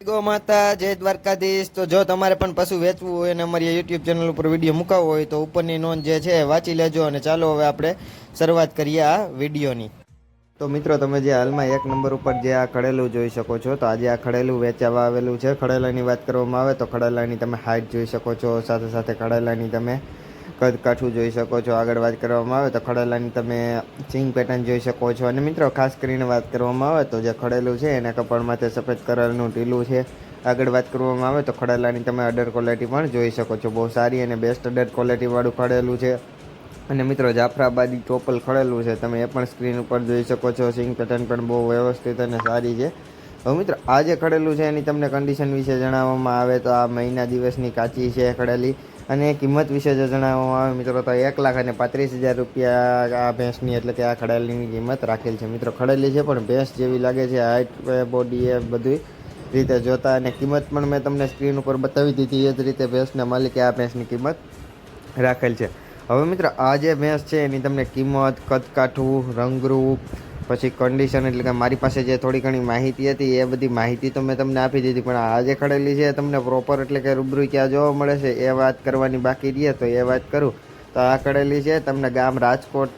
Go માતા, જય દ્વારકાધીશ. તો જો તમારે પણ પશુ વેચવું હોય અને અમારી યુટ્યુબ ચેનલ ઉપર વીડિયો મુકાવવો હોય તો ઉપરની નોંધ જે છે વાંચી લેજો અને ચાલો હવે આપણે શરૂઆત કરીએ આ વિડીયોની તો મિત્રો, તમે જે હાલમાં એક નંબર ઉપર જે આ ખડેલું જોઈ શકો છો, તો આજે આ ખડેલું વેચાવા આવેલું છે. ખડેલાની વાત કરવામાં આવે તો ખડેલાની તમે હાઇટ જોઈ શકો છો, સાથે સાથે ખડેલાની તમે કદ કાઠું જોઈ શકો છો. આગળ વાત કરવામાં આવે તો ખડેલાની તમે ચિંગ પેટર્ન જોઈ શકો છો. અને મિત્રો, ખાસ કરીને વાત કરવામાં આવે તો જે ખડેલું છે એના કપાળમાં તે સફેદ કલરનું ટીલું છે. આગળ વાત કરવામાં આવે તો ખડેલાની તમે અડર ક્વોલિટી પણ જોઈ શકો છો. બહુ સારી અને બેસ્ટ અડર ક્વોલિટીવાળું ખડેલું છે. અને મિત્રો, જાફરાબાદી ટોપલ ખડેલું છે. તમે એ પણ સ્ક્રીન ઉપર જોઈ શકો છો. સિંગ પેટર્ન પણ બહુ વ્યવસ્થિત અને સારી છે. હવે મિત્રો, આ જે ખડેલું છે એની તમને કન્ડિશન વિશે જણાવવામાં આવે તો આ મહિના દિવસની કાચી છે ખડેલી. અને કિંમત વિશે જો જણાવવામાં આવે મિત્રો, તો એક લાખ અને પાંત્રીસ હજાર રૂપિયા આ ભેંસની, એટલે કે આ ખડેલીની કિંમત રાખેલ છે. મિત્રો, ખડેલી છે પણ ભેંસ જેવી લાગે છે હાઇટ બોડી એ બધી રીતે જોતા અને કિંમત પણ મેં તમને સ્ક્રીન ઉપર બતાવી દીધી, એ જ રીતે ભેંસના માલિકે આ ભેંસની કિંમત રાખેલ છે. હવે મિત્રો, આ જે ભેંસ છે એની તમને કિંમત કદકાઠું રંગરૂપ પછી કન્ડિશન એટલે કે મારી પાસે જે થોડી ઘણી માહિતી હતી, એ બધી માહિતી તો મેં તમને આપી દીધી, પણ આ જે ખડેલી છે તમને પ્રોપર એટલે કે રૂબરૂ ક્યાં જોવા મળે છે, એ વાત કરવાની બાકી રહીએ તો એ વાત કરું. તો આ ખડેલી છે, તમને ગામ રાજકોટ,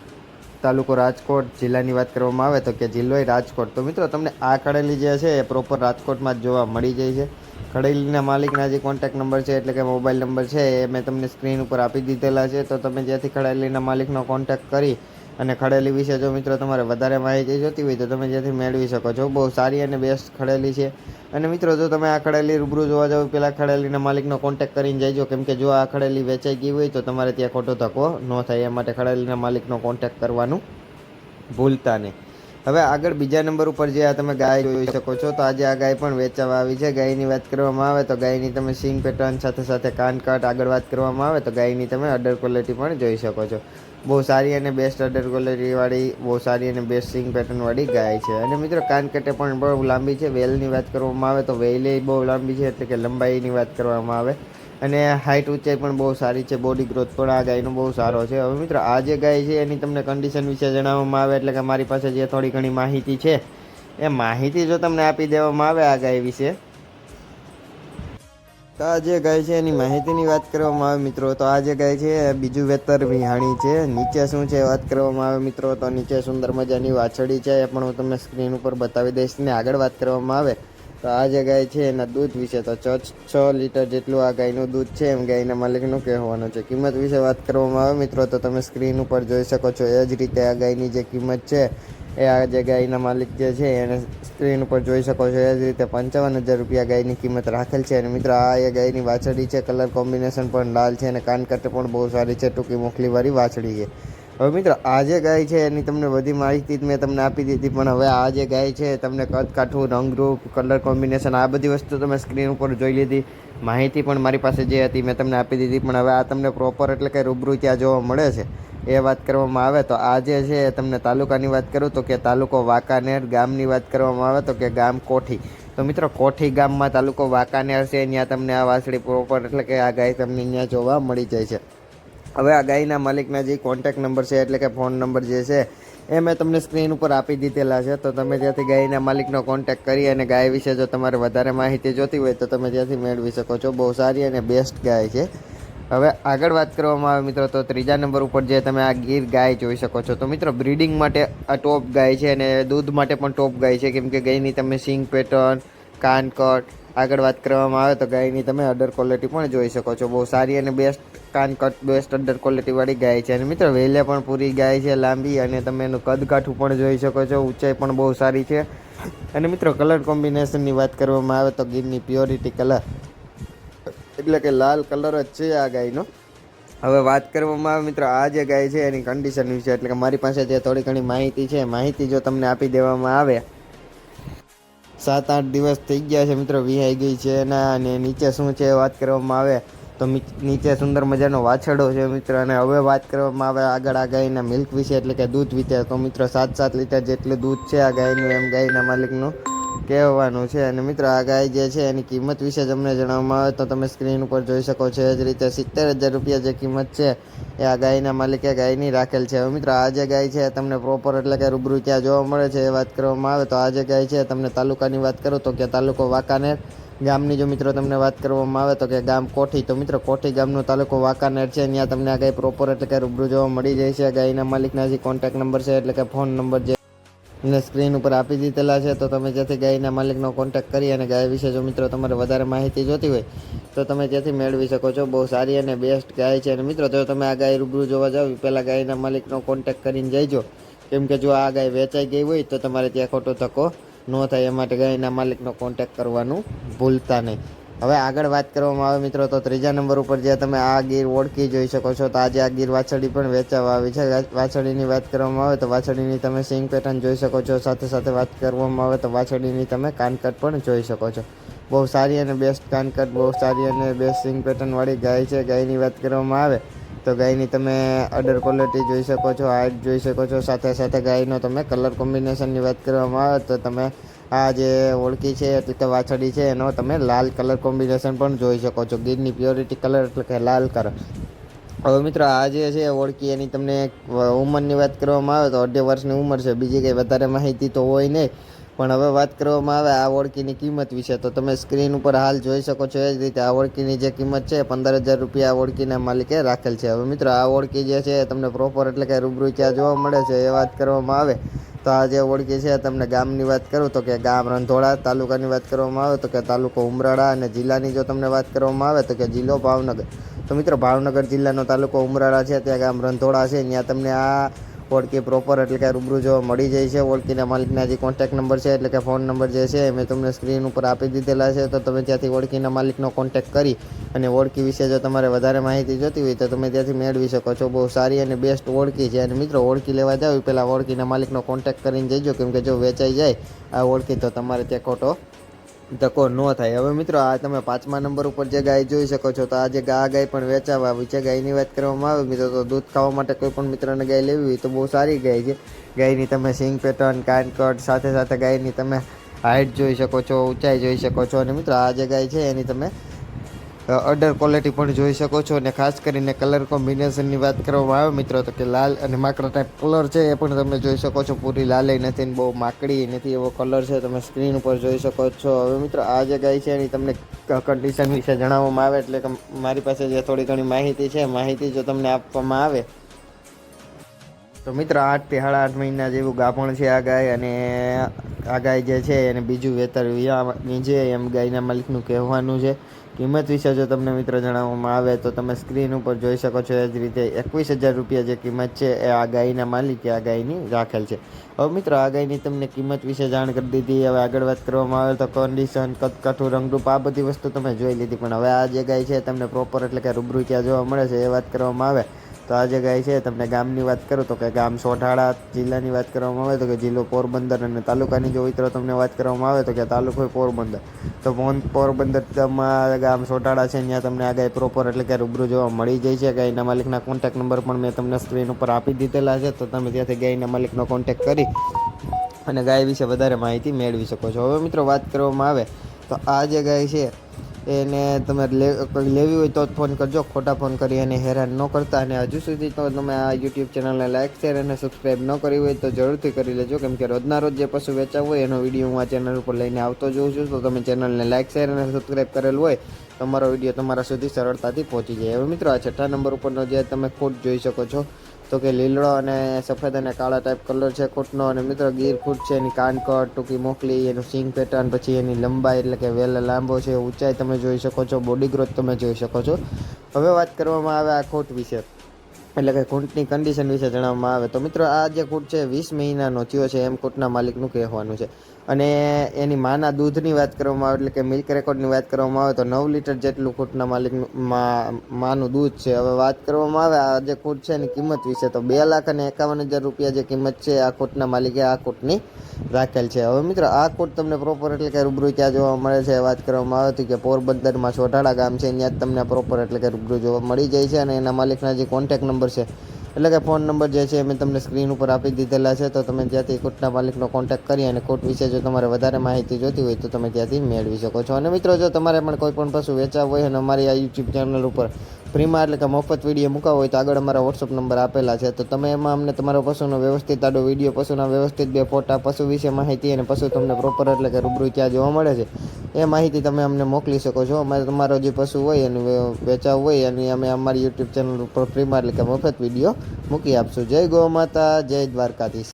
તાલુકો રાજકોટ જિલ્લાની વાત કરવામાં આવે તો કે જિલ્લો રાજકોટ. તો મિત્રો, તમને આ ખડેલી જે છે એ પ્રોપર રાજકોટમાં જ જોવા મળી જાય છે. ખડેલીના માલિકના જે કોન્ટેક્ટ નંબર છે એટલે કે મોબાઈલ નંબર છે, એ મેં તમને સ્ક્રીન ઉપર આપી દીધેલા છે. તો તમે જ્યાંથી ખડેલીના માલિકનો કોન્ટેક્ટ કરી અને ખડેલી વિશે જો મિત્રો તમારે વધારે માહિતી જોતી હોય તો તમે જ્યાંથી મેળવી શકો છો. બહુ સારી અને બેસ્ટ ખડેલી છે. અને મિત્રો જો તમે આ ખડેલી રૂબરૂ જોવા જાવ પહેલાં ખડેલીના માલિકનો કોન્ટેક્ટ કરીને જઈજો કેમ કે જો આ ખડેલી વેચાઈ ગઈ હોય તો તમારે ત્યાં ખોટો ધક્કો ન થાય. એ માટે ખડેલીના માલિકનો કોન્ટેક્ટ કરવાનું ભૂલતા નહીં. હવે આગળ બીજા નંબર ઉપર જે આ તમે ગાય જોઈ શકો છો, તો આજે આ ગાય પણ વેચાવા આવી છે. ગાયની વાત કરવામાં આવે તો ગાયની તમે સિંગ પેટર્ન સાથે સાથે કાન કાટ આગળ વાત કરવામાં આવે તો ગાયની તમે અડર ક્વોલિટી પણ જોઈ શકો છો. બહુ સારી અને બેસ્ટ અડર ક્વોલિટીવાળી બહુ સારી અને બેસ્ટ સિંગ પેટર્નવાળી ગાય છે. અને મિત્રો, કાનકટે પણ બહુ લાંબી છે. વેલની વાત કરવામાં આવે તો વેલે બહુ લાંબી છે, એટલે કે લંબાઈની વાત કરવામાં આવે. અને હાઇટ ઊંચાઈ પણ બહુ સારી છે. બોડી ગ્રોથ પણ આ ગાયનો બહુ સારો છે. હવે મિત્રો, આ જે ગાય છે, એની તમને કન્ડિશન વિશે જણાવવામાં આવે, એટલે કે મારી પાસે જે થોડી ઘણી માહિતી છે, એ માહિતી જો તમને આપી દેવામાં આવે આ ગાય વિશે તો આ જે ગાય છે એની માહિતીની વાત કરવામાં આવે મિત્રો, તો આ જે ગાય છે બીજું વેતર વિહાણી છે. નીચે શું છે વાત કરવામાં આવે મિત્રો, તો નીચે સુંદર મજાની વાછડી છે, એ પણ હું તમને સ્ક્રીન ઉપર બતાવી દઈશ. ને આગળ વાત કરવામાં આવે, તો આ જે ગાય છે એના દૂધ વિશે, તો છ છ લીટર જેટલું આ ગાયનું દૂધ છે, એમ ગાયના માલિકનું કહેવાનું છે. કિંમત વિશે વાત કરવામાં આવે મિત્રો, તો તમે સ્ક્રીન ઉપર જોઈ શકો છો, એ જ રીતે આ ગાયની જે કિંમત છે એ આ જે ગાયના માલિક જે છે એને સ્ક્રીન ઉપર જોઈ શકો છો. એ જ રીતે પંચાવન હજાર રૂપિયા ગાયની કિંમત રાખેલ છે. અને મિત્રો, આ એ ગાયની વાછડી છે. કલર કોમ્બિનેશન પણ લાલ છે અને કાનકટ પણ બહુ સારી છે. ટૂંકી મોકલીવાળી વાછડી છે. હવે મિત્રો, આ જે ગાય છે એની તમને બધી માહિતી મેં તમને આપી દીધી. પણ હવે આ જે ગાય છે, તમને કદ કાઠું, રંગરૂપ, કલર કોમ્બિનેશન, આ બધી વસ્તુ તમે સ્ક્રીન ઉપર જોઈ લીધી. માહિતી પણ મારી પાસે જે હતી, મેં તમને આપી દીધી. પણ હવે આ તમને પ્રોપર એટલે કે રૂબરૂ ત્યાં જોવા મળે છે. એ વાત કરવામાં આવે તો આ જે છે તમને તાલુકાની વાત કરું તો કે તાલુકો વાંકાનેર ગામની વાત કરવામાં આવે તો કે ગામ કોઠી. તો મિત્રો કોઠી ગામમાં તાલુકો વાંકાનેર છે, ત્યાં તમને આ વાસળી પ્રોપર એટલે કે આ ગાય તમને ત્યાં જોવા મળી જાય છે. હવે આ ગાયના માલિકના જે કોન્ટેક નંબર છે એટલે કે ફોન નંબર જે છે, એ મેં તમને સ્ક્રીન ઉપર આપી દીધેલા છે. તો તમે ત્યાંથી ગાયના માલિકનો કોન્ટેક્ટ કરી અને ગાય વિશે જો તમારે વધારે માહિતી જોતી હોય તો તમે ત્યાંથી મેળવી શકો છો. બહુ સારી અને બેસ્ટ ગાય છે. હવે આગળ વાત કરવામાં આવે મિત્રો, તો ત્રીજા નંબર ઉપર જે તમે આ ગીર ગાય જોઈ શકો છો. તો મિત્રો, બ્રીડિંગ માટે આ ટોપ ગાય છે અને દૂધ માટે પણ ટોપ ગાય છે. કેમ કે ગાયની તમે સિંગ પેટર્ન કાનકટ આગળ વાત કરવામાં આવે તો ગાયની તમે અડર ક્વોલિટી પણ જોઈ શકો છો. બહુ સારી અને બેસ્ટ કાનકટ બેસ્ટ અડર ક્વોલિટીવાળી ગાય છે. અને મિત્રો, વેલે પણ પૂરી ગાય છે, લાંબી અને તમે એનું કદકાઠું પણ જોઈ શકો છો. ઊંચાઈ પણ બહુ સારી છે. અને મિત્રો કલર કોમ્બિનેશનની વાત કરવામાં આવે તો ગીરની પ્યોરિટી કલર એટલે કે લાલ કલર જ છે આ ગાયનો. હવે વાત કરવામાં આવે મિત્રો, આ જે ગાય છે એની કન્ડિશન વિશે, એટલે કે મારી પાસે જે થોડી ઘણી માહિતી છે માહિતી જો તમને આપી દેવામાં આવે. સાત આઠ દિવસ થઈ ગયા છે મિત્રો, વિહાઈ ગઈ છે એના અને નીચે શું છે વાત કરવામાં આવે, તો નીચે સુંદર મજાનો વાછરડો છે મિત્રો, અને હવે વાત કરવામાં આવે આગળ આ ગાયના મિલ્ક વિશે, એટલે કે દૂધ વિશે. તો મિત્રો, સાત સાત લીટર જેટલું દૂધ છે આ ગાયનું, એમ ગાયના માલિકનું. કહેવાનું છે. અને મિત્રો, આ ગાય જે છે, એની કિંમત વિશે તમને જણાવવામાં આવે તો તમે સ્ક્રીન ઉપર જોઈ શકો છો. એ જ રીતે સિત્તેર હજાર રૂપિયા જે કિંમત છે, એ આ ગાયના માલિકે ગાયની રાખેલ છે. હવે મિત્રો, આ જે ગાય છે, તમને પ્રોપર એટલે કે રૂબરૂ ત્યાં જોવા મળે છે એ વાત કરવામાં આવે તો આ જે ગાય છે, તમને તાલુકાની વાત કરું તો કે તાલુકો વાંકાનેર ગામની. જો મિત્રો, તમને વાત કરવામાં આવે તો કે ગામ કોઠી, તો મિત્રો, કોઠી ગામનો તાલુકો વાંકાનેર છે. ત્યાં તમને આ ગાય પ્રોપર એટલે કે રૂબરૂ જોવા મળી જાય છે. ગાયના માલિકના જે કોન્ટેક્ટ નંબર છે, એટલે કે ફોન નંબર જે એને સ્ક્રીન ઉપર આપી દીધેલા છે, તો તમે જેથી ગાયના માલિકનો કોન્ટેક્ટ કરી અને ગાય વિશે જો મિત્રો તમારે વધારે માહિતી જોતી હોય, તો તમે ત્યાંથી મેળવી શકો છો. બહુ સારી અને બેસ્ટ ગાય છે. અને મિત્રો, જો તમે આ ગાય રૂબરૂ જોવા જાવ પહેલાં ગાયના માલિકનો કોન્ટેક્ટ કરીને જઈજો. કેમ કે જો આ ગાય વેચાઈ ગઈ હોય, તો તમારે ત્યાં ખોટો ધક્કો ન થાય. એ માટે ગાયના માલિકનો કોન્ટેક્ટ કરવાનું ભૂલતા નહીં. હવે આગળ વાત કરવામાં આવે મિત્રો, તો ત્રીજા નંબર ઉપર જે તમે આ ગીર ઓળખી જોઈ શકો છો, તો આજે આ ગીર વાછડી પણ વેચાવા આવી છે. વાછડીની વાત કરવામાં આવે તો વાછડીની તમે સિંગ પેટર્ન જોઈ શકો છો, સાથે સાથે વાત કરવામાં આવે તો વાછડીની તમે કાનકટ પણ જોઈ શકો છો. બહુ સારી અને બેસ્ટ કાનકટ, બહુ સારી અને બેસ્ટ સિંગ પેટર્નવાળી ગાય છે. ગાયની વાત કરવામાં આવે તો ગાયની તમે અડર ક્વોલિટી જોઈ શકો છો હાઇટ જોઈ શકો છો, સાથે સાથે ગાયનો તમે કલર કોમ્બિનેશનની વાત કરવામાં આવે તો તમે આ જે ઓળખી છે એટલે કે વાછડી છે, એનો તમે લાલ કલર કોમ્બિનેશન પણ જોઈ શકો છો. ગીરની પ્યોરિટી કલર એટલે કે લાલ કલર. હવે મિત્રો, આ જે છે ઓળખી, એની તમને ઉંમરની વાત કરવામાં આવે તો અઢી વર્ષની ઉંમર છે. બીજી કંઈ વધારે માહિતી તો હોય નહીં. પણ હવે વાત કરવામાં આવે આ ઓળખીની કિંમત વિશે, તો તમે સ્ક્રીન ઉપર હાલ જોઈ શકો છો એ જ રીતે આ ઓળખીની જે કિંમત છે પંદર હજાર રૂપિયા આ ઓળખીના માલિકે રાખેલ છે. હવે મિત્રો, આ ઓળખી જે છે તમને પ્રોપર એટલે કે રૂબરૂ ત્યાં જોવા મળે છે એ વાત કરવામાં આવે. તો આ જે ઓળખી છે તમને ગામની વાત કરું, તો કે ગામ રંધોળા તાલુકાની વાત કરવામાં આવે, તો કે તાલુકો ઉમરાળા અને જિલ્લાની જો તમને વાત કરવામાં આવે, તો કે જિલ્લો ભાવનગર. તો મિત્રો, ભાવનગર જિલ્લાનો તાલુકો ઉમરાળા છે, ત્યાં ગામ રંધોળા છે, ત્યાં તમને આ ઓળખી પ્રોપર એટલે કે રૂબરૂ જોવા મળી જાય છે ઓળખીના માલિકના જે કોન્ટેક્ટ નંબર છે એટલે કે ફોન નંબર જે છે મેં તમને સ્ક્રીન ઉપર આપી દીધેલા છે, તો તમે ત્યાંથી ઓળખીના માલિકનો કોન્ટેક્ટ કરી અને ઓળખી વિશે જો તમારે વધારે માહિતી જોતી હોય તો તમે ત્યાંથી મેળવી શકો છો. બહુ સારી અને બેસ્ટ ઓળખી છે. અને મિત્રો ઓળખી લેવા જાવ પહેલાં ઓળખીના માલિકનો કોન્ટેક્ટ કરીને જજો કેમકે જો વેચાઈ જાય આ ઓળખી તો તમારે ત્યાં ખોટો ધક્કો ન થાય. હવે મિત્રો, આ તમે પાંચમા નંબર ઉપર જે ગાય જોઈ શકો છો, તો આ જે ગા ગાય પણ વેચાવા આવી ગાયની વાત કરવામાં આવે, મિત્રો, તો દૂધ ખાવા માટે કોઈ પણ મિત્રને ગાય લેવી હોય તો બહુ સારી ગાય છે. ગાયની તમે સિંગ પેટર્ન, કાનકટ, સાથે સાથે ગાયની તમે હાઇટ જોઈ શકો છો, ઊંચાઈ જોઈ શકો છો. અને મિત્રો, આ જે ગાય છે, એની તમે અડર ક્વોલિટી પણ જોઈ શકો છો અને ખાસ કરીને કલર કોમ્બિનેશનની વાત કરવામાં આવે મિત્રો, તો કે લાલ અને માકડા ટાઈપ કલર છે એ પણ તમે જોઈ શકો છો. પૂરી લાલે નથી ને બહુ માકડી નથી એવો કલર છે, તમે સ્ક્રીન ઉપર જોઈ શકો છો. હવે મિત્રો, આ જે ગાય છે એની તમને કન્ડિશન વિશે જણાવવામાં આવે એટલે કે મારી પાસે જે થોડી ઘણી માહિતી છે, માહિતી જો તમને આપવામાં આવે. તો મિત્રો આઠથી સાડા આઠ મહિના જેવું ગાભણ છે આ ગાય અને આ ગાય જે છે એને બીજું વેતર છે એમ ગાયના માલિકનું કહેવાનું છે. કિંમત વિશે જો તમને મિત્ર જણાવવામાં આવે તો તમે સ્ક્રીન ઉપર જોઈ શકો છો એ જ રીતે એકવીસ હજાર રૂપિયા જે કિંમત છે એ આ ગાયના માલિકે આ ગાયની રાખેલ છે. હવે મિત્રો, આ ગાયની તમને કિંમત વિશે જાણ કરી દીધી. હવે આગળ વાત કરવામાં આવે તો કન્ડિશન કદકાઠું રંગરૂપ, આ બધી વસ્તુ તમે જોઈ લીધી. પણ હવે આ જે ગાય છે તમને પ્રોપર એટલે કે રૂબરૂ ક્યાં જોવા મળે છે એ વાત કરવામાં આવે. તો આ જગ્યાએ છે, તમને ગામની વાત કરું તો કે ગામ સોઢાળા જિલ્લાની વાત કરવામાં આવે તો કે જિલ્લો પોરબંદર અને તાલુકાની જો મિત્રો તમને વાત કરવામાં આવે તો કે તાલુકો પોરબંદર. તો પોરબંદરમાં ગામ સોટાડા છે, ત્યાં તમને આ ગાય પ્રોપર એટલે કે રૂબરૂ જોવા મળી જાય છે. ગાયના માલિકના કોન્ટેક્ટ નંબર પણ મેં તમને સ્ક્રીન ઉપર આપી દીધેલા છે, તો તમે ત્યાંથી ગાયના માલિકનો કોન્ટેક્ટ કરી અને ગાય વિશે વધારે માહિતી મેળવી શકો છો. હવે મિત્રો વાત કરવામાં આવે તો આ જે ગાય છે એને તમે લેવી હોય તો જ ફોન કરજો. ખોટા ફોન કરી અને હેરાન ન કરતા. અને હજુ સુધી તો તમે આ યુટ્યુબ ચેનલને લાઇક શેર અને સબસ્ક્રાઈબ ન કરી હોય તો જરૂરથી કરી લેજો. કેમ કે રોજના રોજ જે પશુ વેચાવ હોય એનો વીડિયો હું આ ચેનલ ઉપર લઈને આવતો જોઉં છું. તો તમે ચેનલને લાઇક શેર અને સબસ્ક્રાઈબ કરેલ હોય, તમારો વીડિયો તમારા સુધી સરળતાથી પહોંચી જાય. હવે મિત્રો, આ છઠ્ઠા નંબર ઉપરનો જે તમે ખોટ જોઈ શકો છો તો કે લીલડો અને સફેદ અને કાળા ટાઈપ કલર છે ખૂટનો અને મિત્રો ગીર ખૂટ છે, એની કાનકટ, ટૂંકી મોકલી, એનું સિંગ પેટર્ન પછી એની લંબાઈ એટલે કે વેલ લાંબો છે, ઊંચાઈ તમે જોઈ શકો છો બોડી ગ્રોથ તમે જોઈ શકો છો. હવે વાત કરવામાં આવે આ ખૂટ વિશે, એટલે કે ખૂંટની કન્ડિશન વિશે જણાવવામાં આવે. તો મિત્રો આ જે ખૂટ છે, વીસ મહિનાનો થયો છે, એમ ખૂટના માલિકનું કહેવાનું છે. અને એની માના દૂધની વાત કરવામાં આવે, એટલે કે મિલ્ક રેકોર્ડની વાત કરવામાં આવે, તો નવ લીટર જેટલું ખૂટના માલિકનું માનું દૂધ છે. હવે વાત કરવામાં આવે, આ જે ખૂટ છે એની કિંમત વિશે, તો બે લાખ અને એકાવન હજાર રૂપિયા જે કિંમત છે, આ ખૂટના માલિકે આ ખૂટની રાખેલ છે. હવે મિત્રો, આ કોટ તમને પ્રોપર એટલે કે રૂબરૂ ક્યાં જોવા મળે છે વાત કરવામાં આવે તો કે પોરબંદરમાં ચોટાડા ગામ છે, ત્યાં જ તમને પ્રોપર એટલે કે રૂબરૂ જોવા મળી જાય છે અને એના માલિકના જે કોન્ટેક્ટ નંબર છે એટલે કે ફોન નંબર જે છે મેં તમને સ્ક્રીન ઉપર આપી દીધેલા છે, તો તમે ત્યાંથી કોટના માલિકનો કોન્ટેક્ટ કરી અને કોટ વિશે જો તમારે વધારે માહિતી જોતી હોય તો તમે ત્યાંથી મેળવી શકો છો. અને મિત્રો, જો તમારે પણ કોઈ પણ પશુ વેચાવ હોય અને અમારી આ યુટ્યુબ ચેનલ ઉપર ફ્રીમાં એટલે કે મફત વીડિયો મૂકાવો હોય તો આગળ અમારા વોટ્સઅપ નંબર આપેલા છે. તો તમે એમાં અમને તમારો પશુનો વ્યવસ્થિત આડો વીડિયો, પશુના વ્યવસ્થિત બે ફોટા, પશુ વિશે માહિતી અને પશુ તમને પ્રોપર એટલે કે રૂબરૂ ક્યાં જોવા મળે છે, એ માહિતી તમે અમને મોકલી શકો છો. અમારે તમારો જે પશુ હોય એનું વેચાવ હોય એની અમે અમારી યુટ્યુબ ચેનલ ઉપર ફ્રીમાં એટલે કે મફત વીડિયો મૂકી આપશું. જય ગો માતા જય દ્વારકાધીશ.